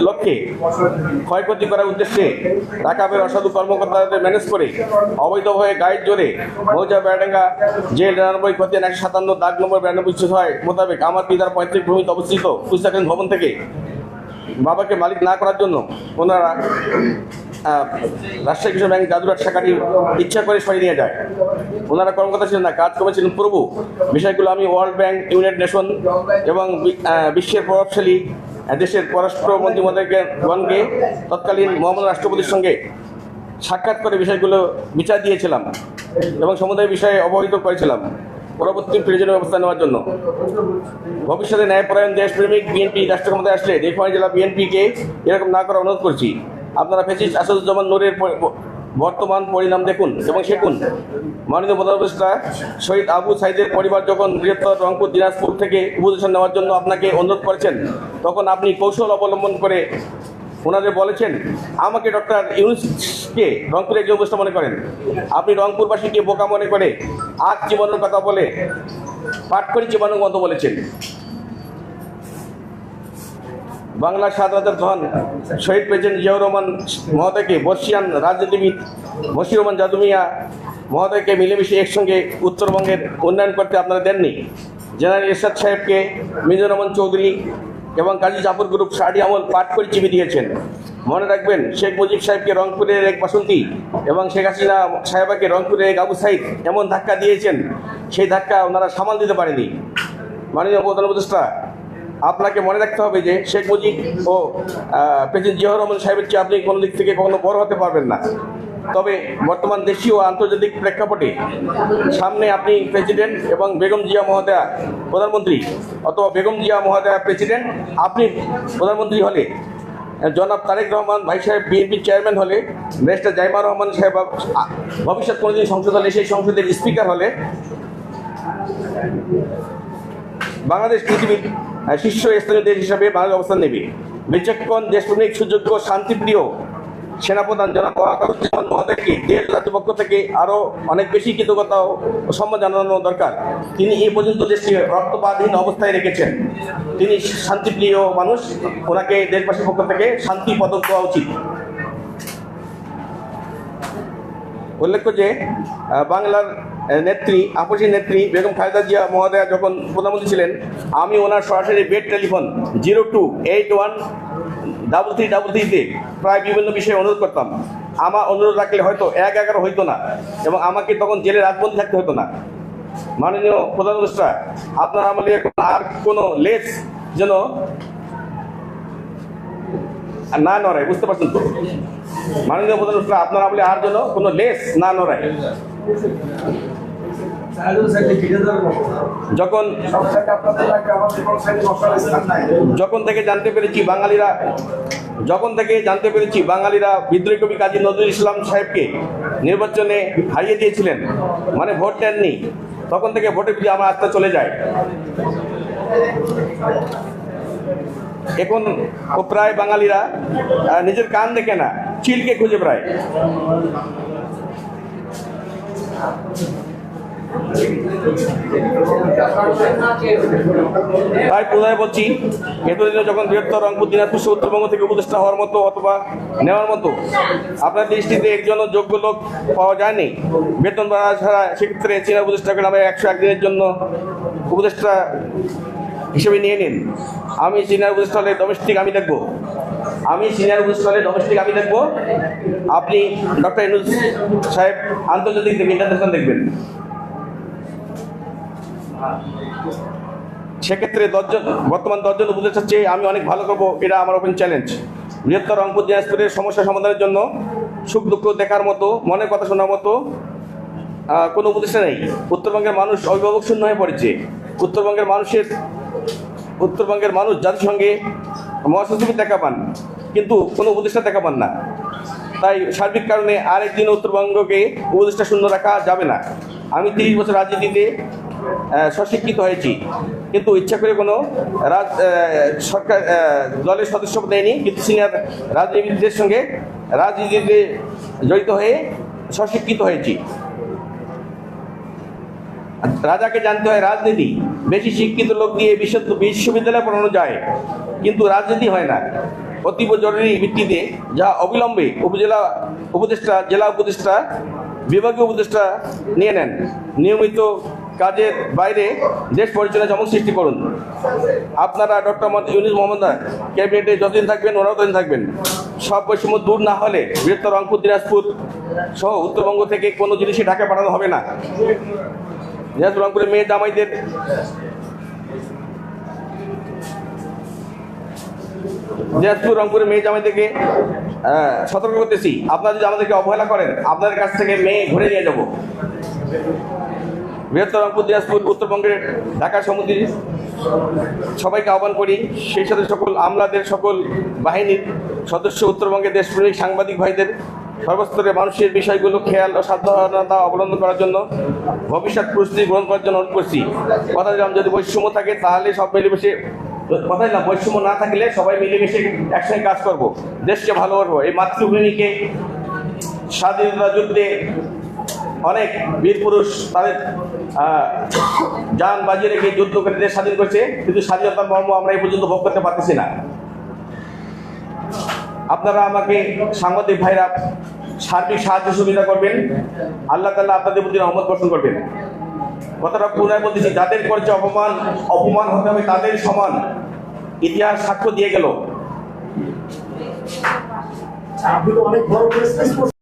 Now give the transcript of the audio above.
লক্ষ্যে ক্ষয়ক্ষতি করার উদ্দেশ্যে রাকাবের অসাধু কর্মকর্তাদের ম্যানেজ করে অবৈধভাবে গাইড জোরে মৌজা বেড়াডাঙ্গা জেল নিরানব্বই ক্ষতি একশো সাতান্ন, দাগ নম্বর বিরানব্বই ছয় মোতাবেক আমার পিতার পঁয়ত্রিশ ভূমিতে অবস্থিত পুস্তকের ভবন থেকে বাবাকে মালিক না করার জন্য ওনারা রাজশাহী কৃষক ব্যাংক জাদুরাট শাখাটি ইচ্ছা করে সরিয়ে নিয়ে যায়। ওনারা কর্মকর্তা ছিলেন না, কাজ করেছিলেন প্রভু বিষয়গুলো আমি ওয়ার্ল্ড ব্যাংক ইউনাইটেড নেশন এবং বিশ্বের প্রভাবশালী দেশের পররাষ্ট্রমন্ত্রী মহোদয়কে গণকে তৎকালীন মোহাম্মদ রাষ্ট্রপতির সঙ্গে সাক্ষাৎ করে বিষয়গুলো বিচার দিয়েছিলাম এবং সমুদায় বিষয়ে অবহিত করেছিলাম পরবর্তী প্রয়োজনীয় ব্যবস্থা নেওয়ার জন্য। ভবিষ্যতে ন্যায়পরায়ণ দেশপ্রেমিক বিএনপি রাষ্ট্র ক্ষমতায় আসলে নীলফামারী জেলা বিএনপিকে এরকম না করার অনুরোধ করছি। আপনারা ফেসিস আসাদুজ্জামান নূরের বর্তমান পরিণাম দেখুন এবং শিখুন। মাননীয় প্রধান উপদেষ্টা শহীদ আবু সাইদের পরিবার যখন বৃহত্তর রংপুর দিনাজপুর থেকে উপদেশন নেওয়ার জন্য আপনাকে অনুরোধ করেছেন, তখন আপনি কৌশল অবলম্বন করে ওনাদের বলেছেন, আমাকে ডক্টর ইউনুসকে রংপুরের একজন উপদেষ্টা মনে করেন। আপনি রংপুরবাসীকে বোকা মনে করে আগ জীবনের কথা বলে পাঠ করি জীবাণুর মতো বলেছেন। বাংলার স্বাধীনতার ধন শহীদ প্রেসিডেন্ট জিয়াউর রহমান মহোদয়কে বর্ষিয়ান রাজনীতিবিদ বশির রহমান জাদুমিয়া মহোদয়কে মিলেমিশে একসঙ্গে উত্তরবঙ্গের উন্নয়ন করতে আপনারা দেননি। জেনারেল এরশাদ সাহেবকে মিজুর রহমান চৌধুরী এবং কাজী জাফর গ্রুপ শাড়ি আমল পাঠ করে চিবি দিয়েছেন। মনে রাখবেন, শেখ মুজিব সাহেবকে রংপুরের এক বাসন্তী এবং শেখ হাসিনা সাহেবাকে রংপুরের এক আবু সাইদ এমন ধাক্কা দিয়েছেন, সেই ধাক্কা ওনারা সামাল দিতে পারেনি। মাননীয় প্রধান উপদেষ্টা আপনাকে মনে রাখতে হবে যে শেখ মুজিব ও প্রেসিডেন্ট জিয়াউর রহমান সাহেবের চেয়ে আপনি কোনো দিক থেকে কখনো বড় হতে পারবেন না। তবে বর্তমান দেশীয় ও আন্তর্জাতিক প্রেক্ষাপটে সামনে আপনি প্রেসিডেন্ট এবং বেগম জিয়া মহোদয়া প্রধানমন্ত্রী অথবা বেগম জিয়া মহোদয়া প্রেসিডেন্ট, আপনি প্রধানমন্ত্রী হলে, জনাব তারেক রহমান ভাই সাহেব বিএনপির চেয়ারম্যান হলে, ব্যারিস্টার জাইমা রহমান সাহেব ভবিষ্যৎ কোনোদিন সংসদ হলে, সেই সংসদের স্পিকার হলে, বাংলাদেশ পৃথিবীর শীর্ষ স্থানীয় দেশ হিসাবে বাংলাদেশ অবস্থান নেবে। বিচক্ষণ, দেশপ্রেমিক, সুযোগ্য, শান্তিপ্রিয় সেনাপ্রধান জনাব ওয়াকারুজ্জামান দেশ জাতীয় পক্ষ থেকে আরও অনেক বেশি কৃতজ্ঞতা ও সম্মান জানানো দরকার। তিনি এই পর্যন্ত দেশকে রক্তপাতহীন অবস্থায় রেখেছেন। তিনি শান্তিপ্রিয় মানুষ। ওনাকে দেশবাসীর পক্ষ থেকে শান্তি পদক দেওয়া উচিত। উল্লেখ্য যে বাংলার নেত্রী আপসী নেত্রী বেগম খালেদা জিয়া মহোদয়া যখন প্রধানমন্ত্রী ছিলেন, আমি ওনার সরাসরি bed telephone zero two eight one double three double থ্রিতে প্রায় বিভিন্ন বিষয়ে অনুরোধ করতাম। আমার অনুরোধ রাখলে হয়তো এক এগারো হইতো না এবং আমাকে তখন জেলে রাজবন্দি থাকতে হতো না। মাননীয় প্রধান আপনার আমলে আর কোনো লেস যেন না নড়ায়, বুঝতে পারছেন তো? মাননীয় প্রধান উপদেষ্টা আপনার আমলে আর যেন কোনো লেস না নড়ায়। যখন যখন থেকে জানতে পেরেছি বাঙালিরা, যখন থেকে জানতে পেরেছি বাঙালিরা বিদ্রোহী কবি কাজী নজরুল ইসলাম সাহেবকে নির্বাচনে হারিয়ে দিয়েছিলেন মানে ভোট দেননি, তখন থেকে ভোটের প্রতি আমার আস্থা চলে যায়। এখন প্রায় বাঙালিরা নিজের কান দেখে না চিলকে খুঁজে প্রায় তাই পুনরায় বলছি? এতদিনে যখন বৃহত্তর রংপুর, দিনাজপুর উত্তরবঙ্গ থেকে উপদেষ্টা হওয়ার মতো অথবা নেওয়ার মতো, আপনার দৃষ্টিতে একজন যোগ্য লোক পাওয়া যায়নি? বেতন বাড়া ছাড়া সেক্ষেত্রে চীনা উপদেষ্টাকে নামে একশো একদিনের জন্য উপদেষ্টা হিসেবে নিয়ে নিন। আমি সিনিয়র উপদেষ্টা হলে ডোমেস্টিক আমি দেখব। আমি সিনিয়র হলে ডোমেস্টিক আমি দেখব। আপনি ডক্টর ইনুজ সাহেব আন্তর্জাতিক ইন্টারন্যাশনাল দেখবেন। সেক্ষেত্রে দশজন, বর্তমান দশজন উপদেষ্টার চেয়ে আমি অনেক ভালো করব, এটা আমার ওপেন চ্যালেঞ্জ বৃহত্তর রংপুর দিনাজপুরের সমস্যা সমাধানের জন্য সুখ দুঃখ দেখার মতো মনের কথা শোনার মতো কোনো উপদেষ্টা নেই। উত্তরবঙ্গের মানুষ অভিভাবক শূন্য হয়ে পড়েছে। উত্তরবঙ্গের মানুষের, উত্তরবঙ্গের মানুষ জাতিসংঘে মহাসচিবের দেখা পান কিন্তু কোনো উপদেষ্টা দেখা পান না। তাই সার্বিক কারণে আরেকদিন উত্তরবঙ্গকে উপদেষ্টা শূন্য রাখা যাবে না। আমি তিরিশ বছর রাজনীতিতে আহ, স্বশিক্ষিত হয়েছি কিন্তু ইচ্ছা করে কোনো রাজ সরকার দলের সদস্য দেয়নি কিন্তু সিনিয়র রাজনীতিবিদদের সঙ্গে রাজনীতিতে জড়িত হয়ে স্বশিক্ষিত হয়েছি। রাজাকে জানতে হয় রাজনীতি। বেশি শিক্ষিত লোক দিয়ে বিশ্ব বিশ্ববিদ্যালয়ে পড়ানো যায়। কিন্তু রাজনীতি হয় না। অতীব জরুরি ভিত্তিতে যা অবিলম্বে উপজেলা উপদেষ্টা, জেলা উপদেষ্টা, বিভাগীয় উপদেষ্টা নিয়ে নেন। নিয়মিত কাজের বাইরে দেশ পরিচালনা চমক সৃষ্টি করুন। আপনারা ডক্টর ইউনুস মোহাম্মদ ক্যাবিনেটে যতদিন থাকবেন ওরাও ততদিন থাকবেন। সব বৈষম্য দূর না হলে বৃহত্তর রংপুর, দিনাজপুর সহ উত্তরবঙ্গ থেকে কোনো জিনিসই ঢাকা পাঠানো হবে না। দিনাজপুর রংপুরের মেয়ে জামাইদের দিনাজপুর রংপুরের মেয়ে জামাই থেকে সতর্ক করতেছি আপনারা যদি আমাদেরকে অবহেলা করেন আপনাদের কাছ থেকে মেয়ে ঘুরে নিয়ে যাব বৃহত্তর রংপুর দিনাজপুর উত্তরবঙ্গের ঢাকা সমুদ্রী সবাইকে আহ্বান করি সেই সাথে সকল, আমলাদের সকল বাহিনীর সদস্য উত্তরবঙ্গের দেশপ্রেমিক সাংবাদিক ভাইদের সর্বস্তরের মানুষের বিষয়গুলো খেয়াল ও সাবধানতা অবলম্বন করার জন্য ভবিষ্যৎ প্রস্তুতি গ্রহণ করার জন্য অনুরোধ করছি। কথা দিলাম যদি বৈষম্য থাকে তাহলে সব মিলেমিশে, কথা দিলাম, বৈষম্য না থাকলে সবাই মিলেমিশে একসঙ্গে কাজ করব। দেশকে ভালো করব। এই মাতৃভূমিকে স্বাধীনতা যুদ্ধে অনেক বীর পুরুষ তাদের যান বাজিয়ে রেখে যুদ্ধ করে দেশ স্বাধীন করছে। কিন্তু স্বাধীনতার মর্ম আমরা এই পর্যন্ত ভোগ করতে পারতেছি না। আপনারা আমাকে সাংবাদিক ভাইরা সার্বিক সাহায্য সুবিধা করবেন। আল্লাহ তালা আপনাদের প্রতি রহমত পোষণ করবেন। কথাটা পুনরায় বলতেছি, যাদের করছে অপমান অপমান হতে হবে তাদের সমান ইতিহাস সাক্ষ্য দিয়ে গেল।